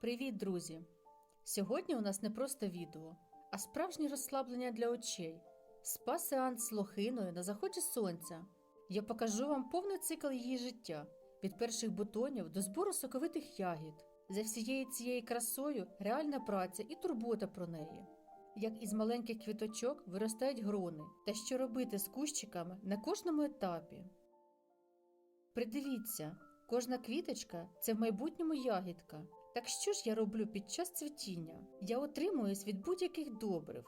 Привіт, друзі! Сьогодні у нас не просто відео, а справжнє розслаблення для очей. Спа-сеанс з лохиною на заході сонця. Я покажу вам повний цикл її життя від перших бутонів до збору соковитих ягід. За всією цією красою реальна праця і турбота про неї. Як із маленьких квіточок виростають грони, та що робити з кущиками на кожному етапі. Придивіться, кожна квіточка це в майбутньому ягідка. Так що ж я роблю під час цвітіння? Я отримуюсь від будь-яких добрив.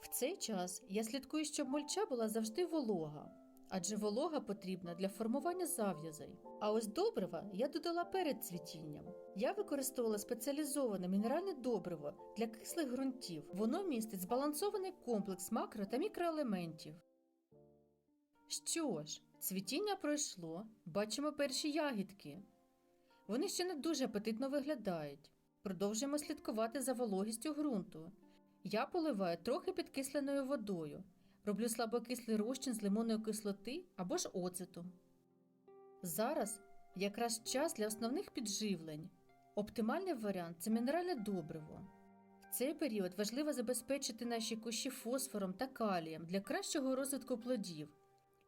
В цей час я слідкую, щоб мульча була завжди волога, адже волога потрібна для формування зав'язей. А ось добрива я додала перед цвітінням. Я використовувала спеціалізоване мінеральне добриво для кислих ґрунтів. Воно містить збалансований комплекс макро та мікроелементів. Що ж, цвітіння пройшло, бачимо перші ягідки. Вони ще не дуже апетитно виглядають. Продовжуємо слідкувати за вологістю ґрунту. Я поливаю трохи підкисленою водою, роблю слабокислий розчин з лимонної кислоти або ж оцету. Зараз якраз час для основних підживлень. Оптимальний варіант це мінеральне добриво. В цей період важливо забезпечити наші кущі фосфором та калієм для кращого розвитку плодів.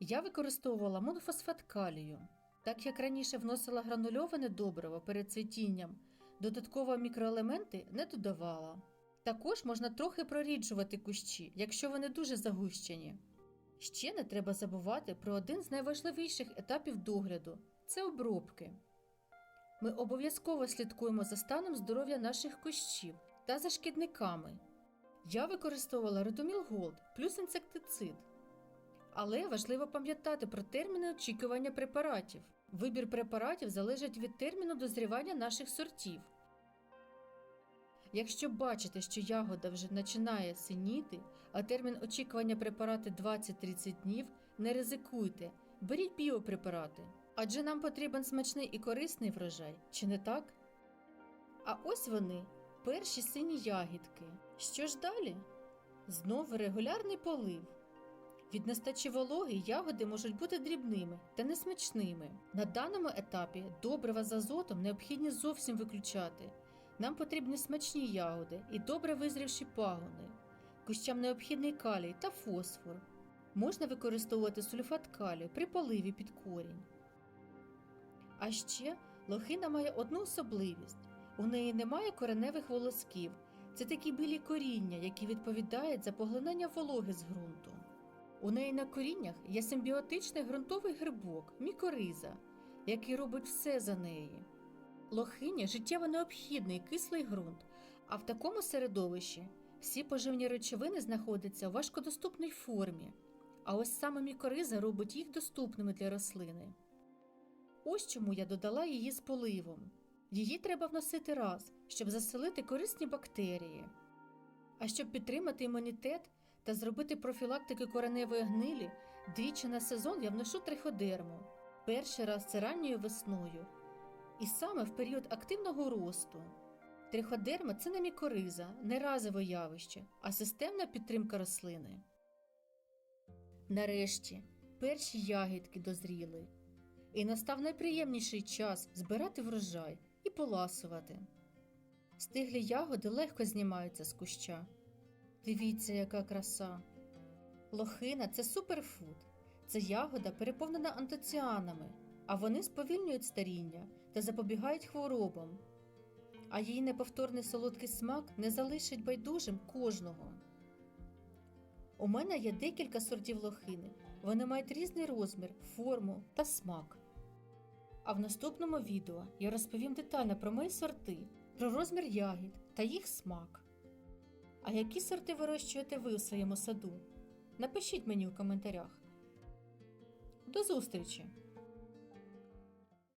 Я використовувала монофосфат калію. Так як раніше вносила гранульоване добриво перед цвітінням, додатково мікроелементи не додавала. Також можна трохи проріджувати кущі, якщо вони дуже загущені. Ще не треба забувати про один з найважливіших етапів догляду це обробки. Ми обов'язково слідкуємо за станом здоров'я наших кущів та за шкідниками. Я використовувала Редоміл Голд плюс інсектицид. Але важливо пам'ятати про терміни очікування препаратів. Вибір препаратів залежить від терміну дозрівання наших сортів. Якщо бачите, що ягода вже починає синіти, а термін очікування препарати 20-30 днів, не ризикуйте, беріть біопрепарати. Адже нам потрібен смачний і корисний врожай, чи не так? А ось вони, перші сині ягідки. Що ж далі? Знову регулярний полив. Від нестачі вологи ягоди можуть бути дрібними та несмачними. На даному етапі добрива з азотом необхідні зовсім виключати. Нам потрібні смачні ягоди і добре визрівші пагони. Кущам необхідний калій та фосфор. Можна використовувати сульфат калію при поливі під корінь. А ще лохина має одну особливість: у неї немає кореневих волосків. Це такі білі коріння, які відповідають за поглинання вологи з ґрунту. У неї на коріннях є симбіотичний ґрунтовий грибок, мікориза, який робить все за неї. Лохиня життєво необхідний кислий ґрунт, а в такому середовищі всі поживні речовини знаходяться у важкодоступній формі, а ось саме мікориза робить їх доступними для рослини. Ось чому я додала її з поливом. Її треба вносити раз, щоб заселити корисні бактерії. А щоб підтримати імунітет та зробити профілактики кореневої гнилі, двічі на сезон я вношу триходерму. Перший раз це ранньою весною. І саме в період активного росту. Триходерма це не мікориза, не разове явище, а системна підтримка рослини. Нарешті перші ягідки дозріли. І настав найприємніший час збирати врожай і поласувати. Стиглі ягоди легко знімаються з куща. Дивіться, яка краса. Лохина це суперфуд. Це ягода переповнена антоціанами, а вони сповільнюють старіння та запобігають хворобам. А її неповторний солодкий смак не залишить байдужим кожного. У мене є декілька сортів лохини. Вони мають різний розмір, форму та смак. А в наступному відео я розповім детально про мої сорти, про розмір ягід та їх смак. А які сорти вирощуєте ви у своєму саду? Напишіть мені у коментарях. До зустрічі!